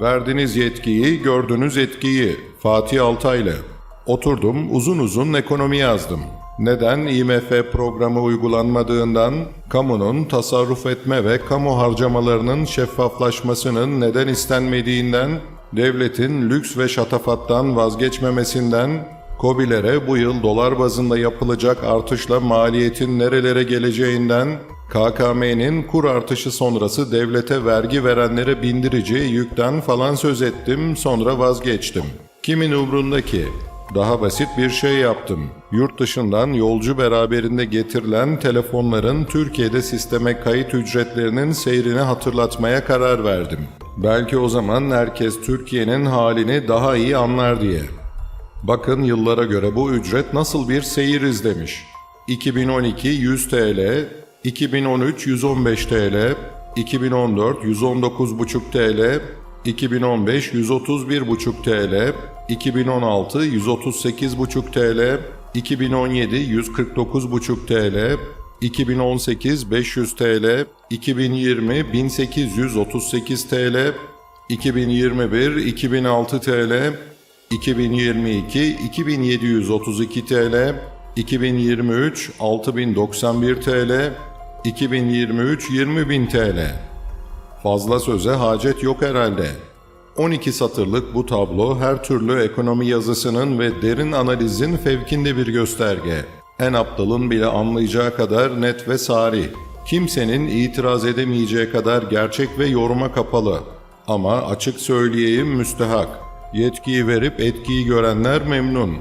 Verdiniz yetkiyi, gördünüz etkiyi. Fatih Altaylı. Oturdum, uzun uzun ekonomi yazdım. Neden IMF programı uygulanmadığından, kamunun tasarruf etme ve kamu harcamalarının şeffaflaşmasının neden istenmediğinden, devletin lüks ve şatafattan vazgeçmemesinden, COBİ'lere bu yıl dolar bazında yapılacak artışla maliyetin nerelere geleceğinden, KKM'nin kur artışı sonrası devlete vergi verenlere bindirici yükten falan söz ettim sonra vazgeçtim. Kimin umrunda ki? Daha basit bir şey yaptım. Yurt dışından yolcu beraberinde getirilen telefonların Türkiye'de sisteme kayıt ücretlerinin seyrini hatırlatmaya karar verdim. Belki o zaman herkes Türkiye'nin halini daha iyi anlar diye. Bakın yıllara göre bu ücret nasıl bir seyir izlemiş. 2012 100 TL, 2013 115 TL, 2014 119,5 TL, 2015 131,5 TL, 2016 138,5 TL, 2017 149,5 TL, 2018 500 TL, 2020 1838 TL, 2021 2006 TL, 2022 2732 TL, 2023 6091 TL, 2023 20000 TL. Fazla söze hacet yok herhalde. 12 satırlık bu tablo her türlü ekonomi yazısının ve derin analizin fevkinde bir gösterge. En aptalın bile anlayacağı kadar net ve sari. Kimsenin itiraz edemeyeceği kadar gerçek ve yoruma kapalı. Ama açık söyleyeyim müstehak. Yetkiyi verip etkiyi görenler memnun.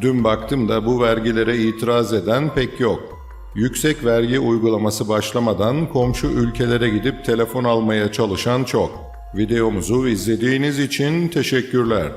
Dün baktım da bu vergilere itiraz eden pek yok. Yüksek vergi uygulaması başlamadan komşu ülkelere gidip telefon almaya çalışan çok. Videomuzu izlediğiniz için teşekkürler.